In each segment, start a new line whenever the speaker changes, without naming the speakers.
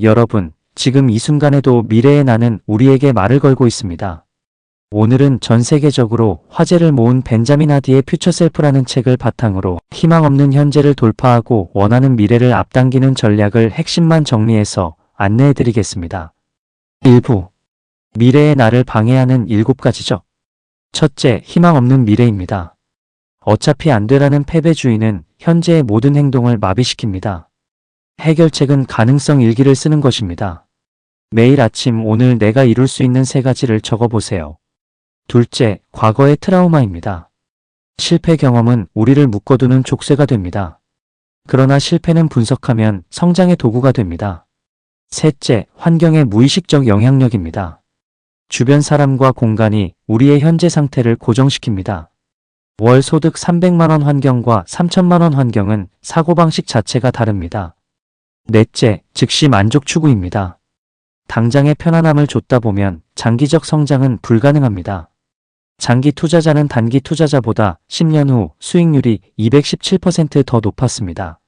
여러분, 지금 이 순간에도 미래의 나는 우리에게 말을 걸고 있습니다. 오늘은 전 세계적으로 화제를 모은 벤자민 하디의 퓨처셀프라는 책을 바탕으로 희망 없는 현재를 돌파하고 원하는 미래를 앞당기는 전략을 핵심만 정리해서 안내해 드리겠습니다. 1부. 미래의 나를 방해하는 7가지죠. 첫째, 희망 없는 미래입니다. 어차피 안 되라는 패배주의는 현재의 모든 행동을 마비시킵니다. 해결책은 가능성 일기를 쓰는 것입니다. 매일 아침 오늘 내가 이룰 수 있는 세 가지를 적어보세요. 둘째, 과거의 트라우마입니다. 실패 경험은 우리를 묶어두는 족쇄가 됩니다. 그러나 실패는 분석하면 성장의 도구가 됩니다. 셋째, 환경의 무의식적 영향력입니다. 주변 사람과 공간이 우리의 현재 상태를 고정시킵니다. 월 소득 300만원 환경과 3천만원 환경은 사고방식 자체가 다릅니다. 넷째, 즉시 만족 추구입니다. 당장의 편안함을 줬다 보면 장기적 성장은 불가능합니다. 장기 투자자는 단기 투자자보다 10년 후 수익률이 217%더 높았습니다.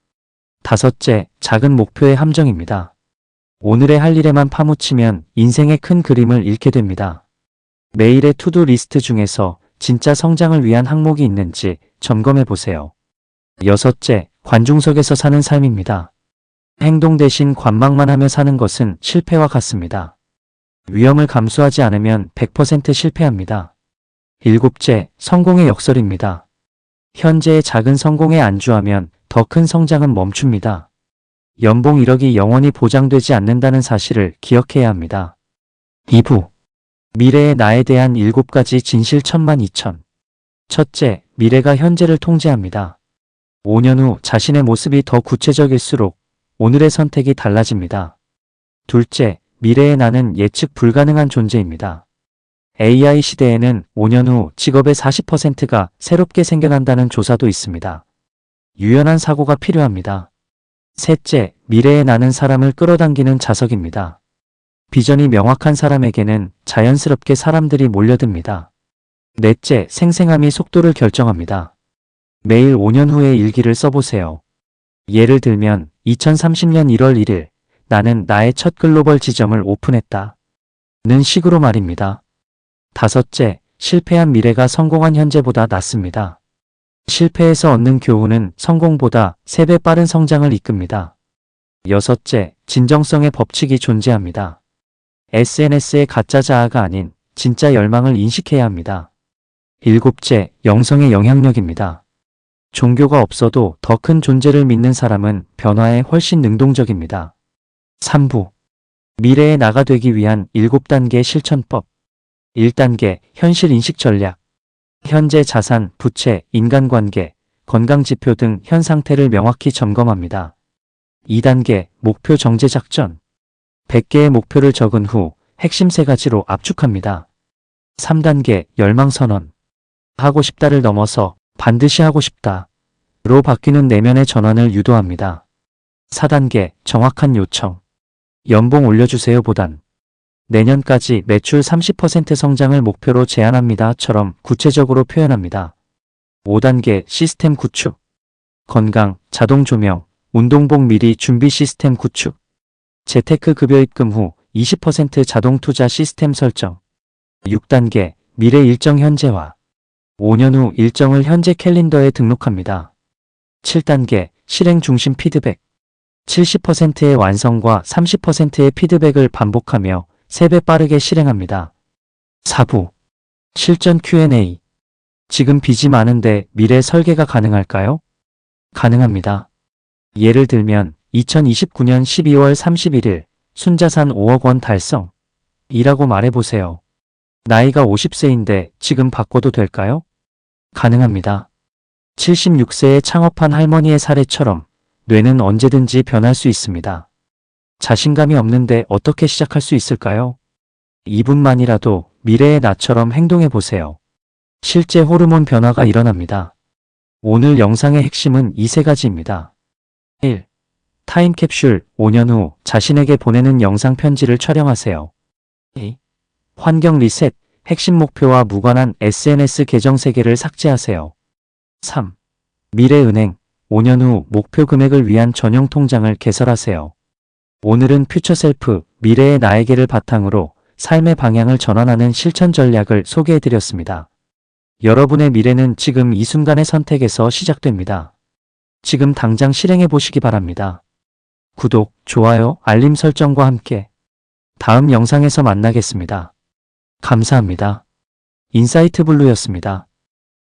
다섯째, 작은 목표의 함정입니다. 오늘의 할 일에만 파묻히면 인생의 큰 그림을 잃게 됩니다. 매일의 투두 리스트 중에서 진짜 성장을 위한 항목이 있는지 점검해 보세요. 여섯째, 관중석에서 사는 삶입니다. 행동 대신 관망만 하며 사는 것은 실패와 같습니다. 위험을 감수하지 않으면 100% 실패합니다. 일곱째, 성공의 역설입니다. 현재의 작은 성공에 안주하면 더 큰 성장은 멈춥니다. 연봉 1억이 영원히 보장되지 않는다는 사실을 기억해야 합니다. 2부 미래의 나에 대한 7가지 진실 천만 2천 첫째, 미래가 현재를 통제합니다. 5년 후 자신의 모습이 더 구체적일수록 오늘의 선택이 달라집니다. 둘째, 미래의 나는 예측 불가능한 존재입니다. AI 시대에는 5년 후 직업의 40%가 새롭게 생겨난다는 조사도 있습니다. 유연한 사고가 필요합니다. 셋째, 미래의 나는 사람을 끌어당기는 자석입니다. 비전이 명확한 사람에게는 자연스럽게 사람들이 몰려듭니다. 넷째, 생생함이 속도를 결정합니다. 매일 5년 후의 일기를 써보세요. 예를 들면 2030년 1월 1일 나는 나의 첫 글로벌 지점을 오픈했다. 는 식으로 말입니다. 다섯째, 실패한 미래가 성공한 현재보다 낫습니다. 실패에서 얻는 교훈은 성공보다 3배 빠른 성장을 이끕니다. 여섯째, 진정성의 법칙이 존재합니다. SNS의 가짜 자아가 아닌 진짜 열망을 인식해야 합니다. 일곱째, 영성의 영향력입니다. 종교가 없어도 더 큰 존재를 믿는 사람은 변화에 훨씬 능동적입니다. 3부 미래의 나가 되기 위한 7단계 실천법 1단계 현실 인식 전략 현재 자산, 부채, 인간관계, 건강지표 등 현 상태를 명확히 점검합니다. 2단계 목표 정제 작전 100개의 목표를 적은 후 핵심 세 가지로 압축합니다. 3단계 열망 선언 하고 싶다를 넘어서 반드시 하고 싶다. 로 바뀌는 내면의 전환을 유도합니다. 4단계 정확한 요청. 연봉 올려주세요 보단 내년까지 매출 30% 성장을 목표로 제안합니다.처럼 구체적으로 표현합니다. 5단계 시스템 구축. 건강, 자동 조명, 운동복 미리 준비 시스템 구축. 재테크 급여 입금 후 20% 자동 투자 시스템 설정. 6단계 미래 일정 현재화. 5년 후 일정을 현재 캘린더에 등록합니다. 7단계 실행 중심 피드백. 70%의 완성과 30%의 피드백을 반복하며 3배 빠르게 실행합니다. 4부 실전 Q&A 지금 빚이 많은데 미래 설계가 가능할까요? 가능합니다. 예를 들면 2029년 12월 31일 순자산 5억 원 달성 이라고 말해보세요. 나이가 50세인데 지금 바꿔도 될까요? 가능합니다. 76세에 창업한 할머니의 사례처럼 뇌는 언제든지 변할 수 있습니다. 자신감이 없는데 어떻게 시작할 수 있을까요? 2분만이라도 미래의 나처럼 행동해 보세요. 실제 호르몬 변화가 일어납니다. 오늘 영상의 핵심은 이 세 가지입니다. 1. 타임캡슐 5년 후 자신에게 보내는 영상 편지를 촬영하세요. 2. 환경 리셋 핵심 목표와 무관한 SNS 계정 3개를 삭제하세요. 3. 미래은행 5년 후 목표 금액을 위한 전용 통장을 개설하세요. 오늘은 퓨처셀프, 미래의 나에게를 바탕으로 삶의 방향을 전환하는 실천 전략을 소개해드렸습니다. 여러분의 미래는 지금 이 순간의 선택에서 시작됩니다. 지금 당장 실행해 보시기 바랍니다. 구독, 좋아요, 알림 설정과 함께 다음 영상에서 만나겠습니다. 감사합니다. 인사이트 블루였습니다.